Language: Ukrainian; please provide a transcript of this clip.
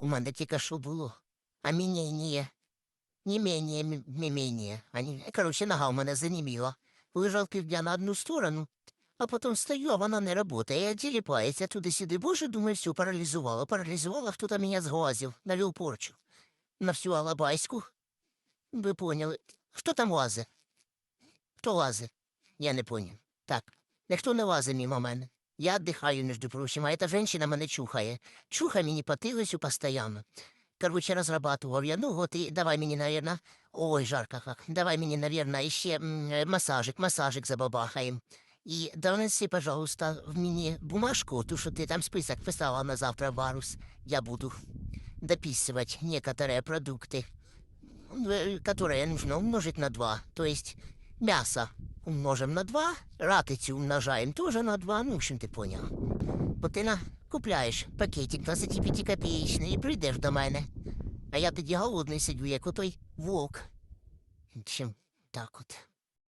У мене тільки що було. А мінєнє. Не менее, не менее. Они... Короче, нога у мене заніміла. Лежав півдня на одну сторону, а потім стою, а вона не працює, тіліпається туди-сюди. Боже, думаю, все, паралізувала. Паралізувала, хто там мене зглазив, навів порчу. На всю Алабайську. Ви поняли. Хто там лазить? Хто лазить? Я не поняв. Так, ніхто не лазить мимо мене. Я отдыхаю, между прочим, а эта женщина мене чухає. Чухає мені потилицю постоянно. Короче, разрабатывал я. Ну вот и давай мне, наверное... Ой, жарко как. Давай мне, наверное, еще м, э, массажик, массажик забабахаем. И донеси, пожалуйста, в мне бумажку, ту, что ты там список писала на завтра, Варус. Я буду дописывать некоторые продукты, э, которые нужно умножить на два. То есть мясо умножим на два, ратицю умножаем тоже на два, ну, в общем, ты понял. Бо ти на купляєш пакетик 25 копеечний і прийдеш до мене. А я тоді голодний сидю, як отой вовк. Общем, так от.